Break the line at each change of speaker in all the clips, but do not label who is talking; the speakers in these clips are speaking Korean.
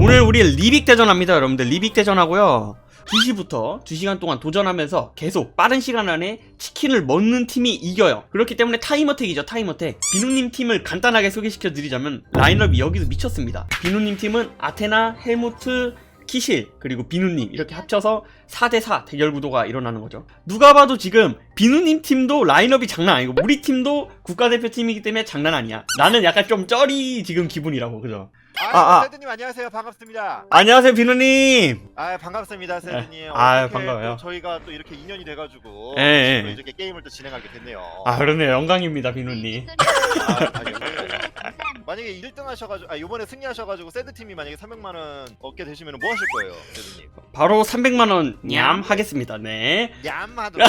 오늘 우리 리빅 대전합니다 여러분들. 리빅 대전하고요. 2시부터 2시간 동안 도전하면서 계속 빠른 시간 안에 치킨을 먹는 팀이 이겨요. 그렇기 때문에 타임어택이죠 타임어택. 비누님 팀을 간단하게 소개시켜 드리자면 라인업이 여기서 미쳤습니다. 비누님 팀은 아테나, 헬무트, 키실 그리고 비누님 이렇게 합쳐서 4대4 대결 구도가 일어나는 거죠. 누가 봐도 지금 비누님 팀도 라인업이 장난 아니고 우리 팀도 국가대표 팀이기 때문에 장난 아니야. 나는 약간 좀 쩌리 지금 기분이라고 그죠
아,
아, 아.
세드님 안녕하세요. 반갑습니다.
안녕하세요 비누님
아, 반갑습니다, 세드님.
아,
어떻게
반가워요.
또 저희가 또 이렇게 인연이 돼가지고
예, 예.
또 이렇게 게임을 또 진행하게 됐네요.
아 그러네요 영광입니다 비누님
아, 아니, 만약에 1등 하셔가지고, 아 이번에 승리하셔가지고 세드 팀이 만약에 300만 원 얻게 되시면 뭐 하실 거예요, 세드님?
바로 300만 원 냠 하겠습니다 네
얌하도록.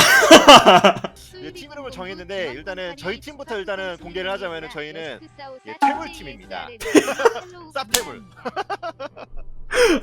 예, 팀 이름을 정했는데 일단은 저희 팀부터 일단은 공개를 하자면은 저희는 예, 퇴물 팀입니다. 쌉퇴물.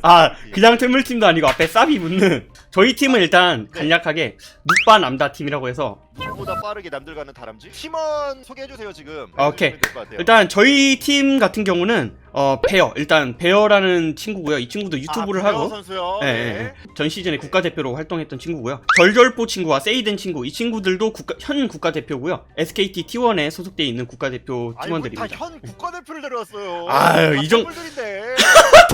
아 그냥 퇴물팀도 아니고 앞에 쌉이 붙는 저희 팀은 일단 간략하게 눕바 남다 팀이라고 해서
보다 빠르게 남들과는 다람쥐. 팀원 소개해주세요 지금.
아, 오케이.
해주시면 될것 같아요.
일단 저희 팀 같은 경우는 어 베어 일단 베어라는 친구고요 이 친구도 유튜브를
아,
하고
선수요.
예,
네.
예. 전 시즌에 국가대표로 활동했던 친구고요. 절절포 친구와 세이덴 친구 이 친구들도 국가, 현 국가대표고요. SKT T1에 소속되어 있는 국가대표
아니
팀원들입니다.
다현 국가대표를 데려왔어요.
아유, 이 정-
뿔들인데.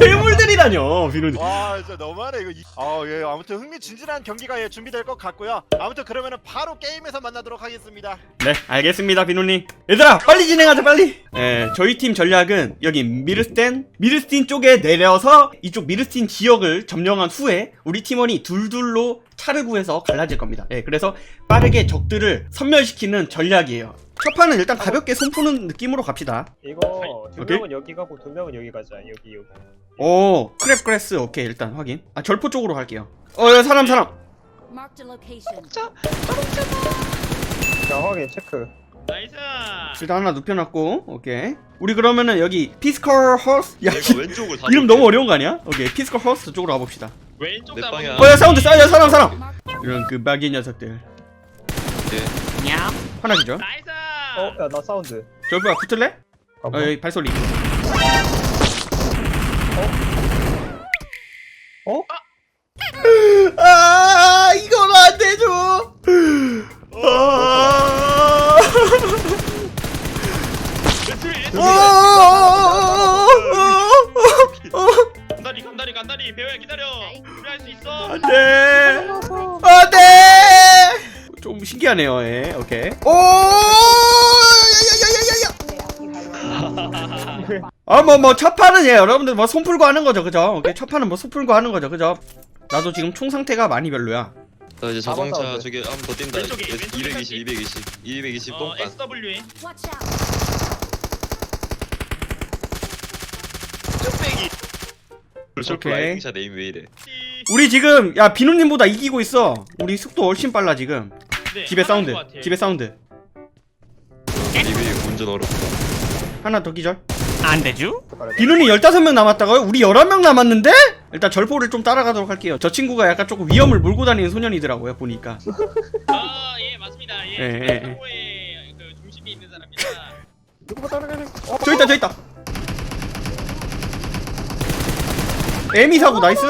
퇴물들이라뇨 비누님.
와 진짜 너무하네 이거. 이- 아 예, 아무튼 흥 미진진한 경기가 예, 준비될 것 같고요. 아무튼 그러면은 바로 게임에서 만나도록 하겠습니다.
네, 알겠습니다, 비누님. 얘들아, 빨리 진행하자, 빨리! 예, 저희 팀 전략은 여기 미르스텐, 미르스틴 쪽에 내려서 이쪽 미르스틴 지역을 점령한 후에 우리 팀원이 둘둘로 차를 구해서 갈라질 겁니다. 예, 그래서 빠르게 적들을 섬멸시키는 전략이에요. 첫 판은 일단 가볍게 손 푸는 느낌으로 갑시다.
이거 두
오케이.
명은 여기 가고 두 명은 여기 가자. 여기 여기.
오, 크랩 그레스, 오케이, 일단 확인. 아, 절포 쪽으로 갈게요. 어, 야, 사람, 사람!
Marked a location.
자 확인 체크.
나이스.
일단 하나 눕혀놨고, 오케이. 우리 그러면은 여기 피스컬 허스? 야,
내가 왼쪽을 다
이름. 너무 어려운 거 아니야? 오케이, 피스컬 허스 쪽으로 가봅시다.
왼쪽
내
다
방향.
어, 야, 사운드 싸 야 사람, 사람! 이런 그 마귀 녀석들.
네.
하나 기죠?
나이스.
어, 야 나 사운드.
저 뭐야, 붙을래? 어,
잠깐만.
여기 발소리.
어?
간다리 배우야 기다려. 우리 할 수 있어.
안 돼! 안 돼! 좀 신기하네요, 예, 오케이. 오! 야야야야야야! 아, 뭐, 뭐, 첫 판은 예, 여러분들 뭐, 손 풀고 하는 거죠, 그죠? 오케이, 첫 판은 뭐, 손 풀고 하는 거죠, 그죠? 나도 지금 총 상태가 많이 별로야.
나 이제
아,
자동차 저기 한번 더 뛴다.
왼쪽에, 왼쪽에
220, 220,
220어
똥간.
Watch out.
셜프
오케이.
라이딩샷 에임 왜 이래?
우리 지금, 야, 비누님보다 이기고 있어. 우리 속도 훨씬 빨라, 지금.
네,
집에
하나인
사운드.
것 같아.
집에 사운드.
이게 운전 어렵다.
하나 더 기절.
안 되죠?
비누님 15명 남았다고요? 우리 11명 남았는데? 일단 절포를 좀 따라가도록 할게요. 저 친구가 약간 조금 위험을 몰고 다니는 소년이더라고요, 보니까.
아 예 맞습니다. 예.
예,
예,
예, 예.
정보의 그 중심이 있는 사람입니다.
누구가 따라가는? 어,
저 있다, 저 있다. 에미 사고, 나이스.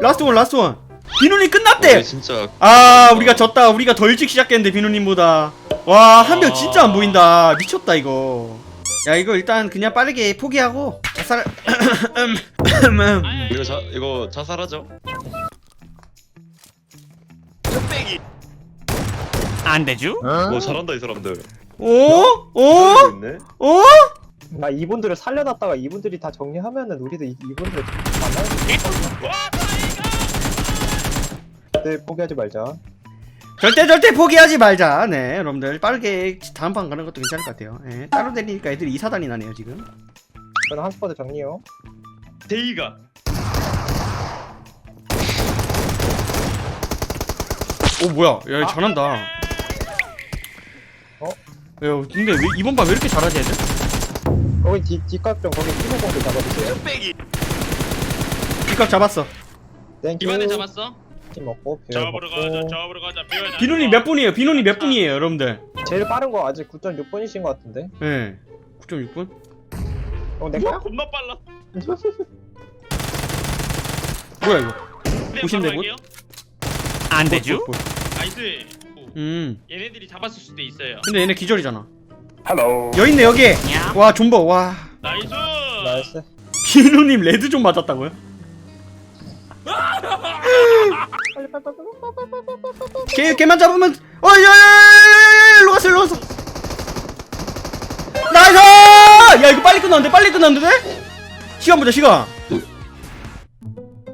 라스트 원, 라스트 원. 비누님 끝났대!
어, 진짜
아, 우리가 졌다. 우리가 더 일찍 시작했는데, 비누님보다. 와, 한 명 진짜 안 보인다. 미쳤다, 이거. 야, 이거 일단 그냥 빠르게 포기하고, 자살, 음, 음, 음.
이거 자 이거 자살하죠?
안 되죠?
뭐 잘한다 이 사람들.
오? 오?
있네.
오?
나 이분들을 살려놨다가 이분들이 다 정리하면은 우리도 이, 이분들 만나야 네 포기하지 말자.
절대 절대 포기하지 말자. 네, 여러분들 빠르게 다음 판 가는 것도 괜찮을 것 같아요. 예, 따로 다니니까 애들이 이사단이 나네요 지금.
저는 한 스쿼드 정리요.
데이가
오 뭐야? 야 잘한다.
어?
야 근데 왜 이번 판왜 이렇게 잘하지 애들?
거기 뒤 뒷각 좀 거기 피고공도 잡아주세요.
뒷각 잡았어.
땡큐.
기반에 잡았어.
팀 먹고 배워
잡으러 가자.
먹고.
잡으러 가자.
비누님 몇 분이에요? 비누님 몇 분이에요, 여러분들?
제일 빠른 거 아직 9.6분이신 것 같은데.
예. 9.6분?
어, 내 거야?
겁나 빨라.
뭐야 이거
네, 바로
곧?
갈게요.
안 되죠?
뭐, 뭐.
나이스.
음
얘네들이 잡았을 수도 있어요.
근데 얘네 기절이잖아
헬로.
여기 있네 여기
야.
와 존버 와
나이스.
나이스
비누님 레드 좀 맞았다고요? 걔 걔만 잡으면 어 야야야야야야 일로 갔어 일로 갔어 나이스 야 이거 빨리 끝났는데 빨리 끝났는데 시간 보자 시간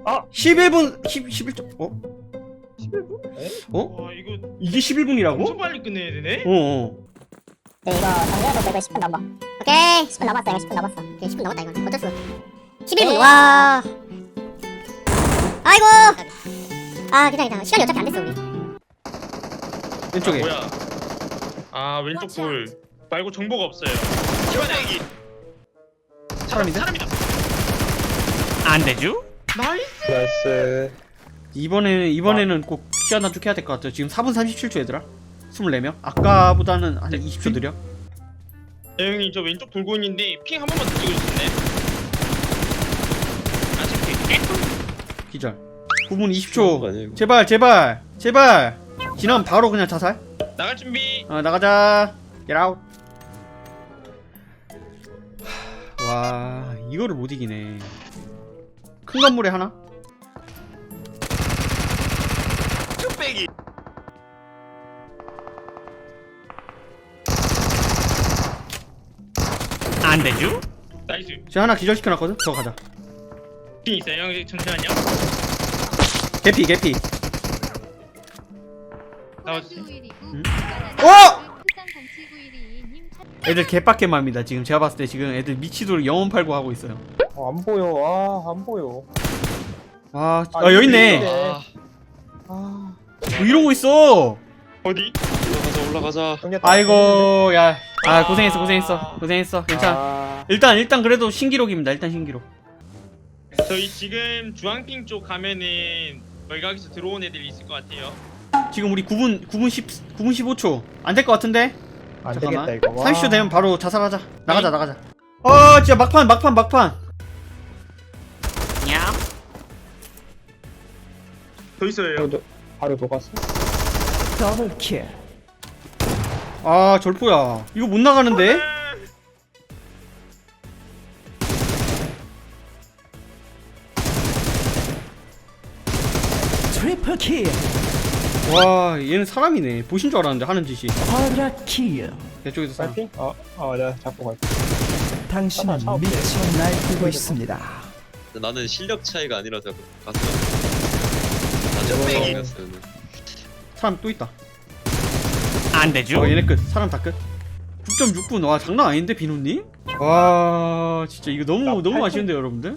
아!
11분 10 11점 어
11분?
어?
와 이거
이게 11분이라고?
엄청 빨리 끝내야 되네.
어, 어.
네, 이거 정리해서 이거 10분 넘어. 오케이, 10분 넘었어. 이거 10분 넘었어. 오케이, 10분 넘었다 이건. 어쩔 수. 11분. 와. 아이고. 아, 기다려, 기다려. 시간이 어차피 안 됐어 우리.
왼쪽에
뭐야? 아 왼쪽 돌 말고 정보가 없어요. 시원해 여기.
사람인데?
사람이다.
안 되죠?
나이스.
나이스
이번에는 이번에는 꼭 시간 단축해야 될 것 같아요 지금 4분 37초 얘들아 24명? 아까보다는 한 20초 느려?
네, 형님 저 왼쪽 돌고 있는데 핑 한 번만 더 찍어줄 수 있나요? 아 지금
기절. 9분
그런 거
20초
아니에요, 이거?
제발 제발 제발. 지나면 바로 그냥 자살.
나갈 준비.
어 나가자. Get out. 하, 와 이거를 못 이기네. 큰 건물에 하나?
쭈빼기.
안 되죠?
나이스.
저 하나 기절시켜놨거든 저거 가자
핑 있어요. 형 잠시만요.
개피 개피
나와주세요.
어! 애들 개빡개 맘이다 지금 제가 봤을 때 지금 애들 미치도록 영혼 팔고 하고 있어요
어, 안 보여 아 안 보여
아, 아,
아,
여기 있네.
아,
아
뭐 이러고 있어
어디?
올라가자.
아이고 야. 아. 고생했어 고생했어. 고생했어. 괜찮아.
아,
일단 일단 그래도 신기록입니다. 일단 신기록.
저희 지금 주황핑 쪽 가면은 멀각에서 들어온 애들이 있을 것 같아요.
지금 우리 9분 9분 10 9분 15초. 안 될 것 같은데?
안
잠깐만.
되겠다 이거. 와.
30초 되면 바로 자살하자. 나가자 나가자. 어 진짜 막판 막판 막판.
야.
더 있어요.
바로, 녹- 바로 녹았어.
더블킬.
아 절포야 이거 못 나가는데
트리플 킬.
와 얘는 사람이네 보신 줄 알았는데 하는 짓이
쿼드라킬.
이쪽에서 사람
파이팅? 어, 어 내가 잡고 갈게
당신은
없지.
미쳐 날뛰고 있습니다.
나는 실력 차이가 아니라서. 나는
쭈빼기.
뺐어요.
사람 또 있다
안 되죠?
어 얘네 끝 사람 다끝 9.6분 와 장난 아닌데 비누님 와 진짜 이거 너무
나
너무
팔
아쉬운데 여러분들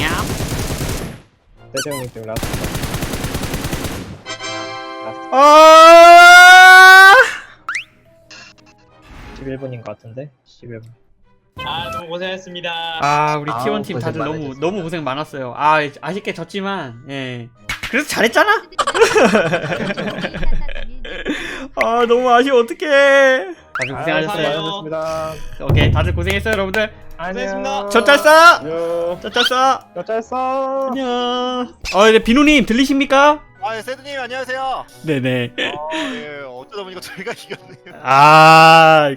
야.
대장님 때문에 라스트
아
11분인 것 같은데 11분
아 너무 고생했습니다.
아 우리
아우,
T1 팀
고생
다들 너무
많으셨습니다.
너무 고생 많았어요. 아 아쉽게 졌지만 예. 그래서 잘했잖아. 아 너무 아쉬워 어떡해. 다들 고생하셨어요.
수고하셨습니다
오케이 다들 고생했어요 여러분들.
안녕
저 짤싸.
안녕
저 짤 싸.
저 짤 싸
안녕. 어 이제 비누님 들리십니까?
아, 예, 세드님 안녕하세요.
네네.
어, 예, 어쩌다 보니까 저희가 이겼네요.
아.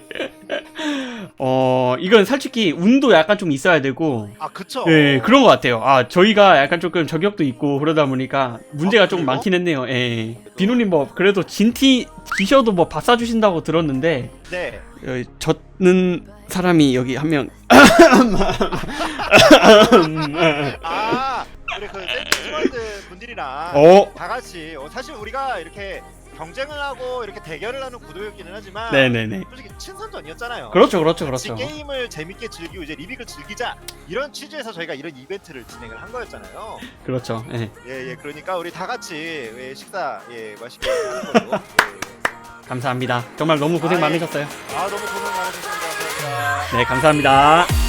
어 이건 솔직히 운도 약간 좀 있어야 되고
아, 그쵸.
예, 그런 것 같아요. 아, 저희가 약간 조금 저격도 있고 그러다 보니까 문제가
아,
조금
그래요?
많긴 했네요. 예. 비누님 뭐, 그래도 진티, 지셔도 뭐 밥 사주신다고 들었는데,
네.
어, 젖는 사람이 여기 한 명.
아, 우리 그 샌드위치월드 분들이랑
어?
다 같이 어, 사실 우리가 이렇게 경쟁을 하고 이렇게 대결을 하는 구도였기는 하지만
네네네.
솔직히 친선전이었잖아요.
그렇죠, 그렇죠,
같이
그렇죠.
게임을 재밌게 즐기고 이제 리빅을 즐기자 이런 취지에서 저희가 이런 이벤트를 진행을 한 거였잖아요.
그렇죠. 예.
예, 예. 그러니까 우리 다 같이 예, 식사 예, 맛있게 하는 걸로. 예.
감사합니다. 정말 너무 고생. 많으셨어요.
아, 너무 고생 많으셨습니다. 감사합니다.
네, 감사합니다.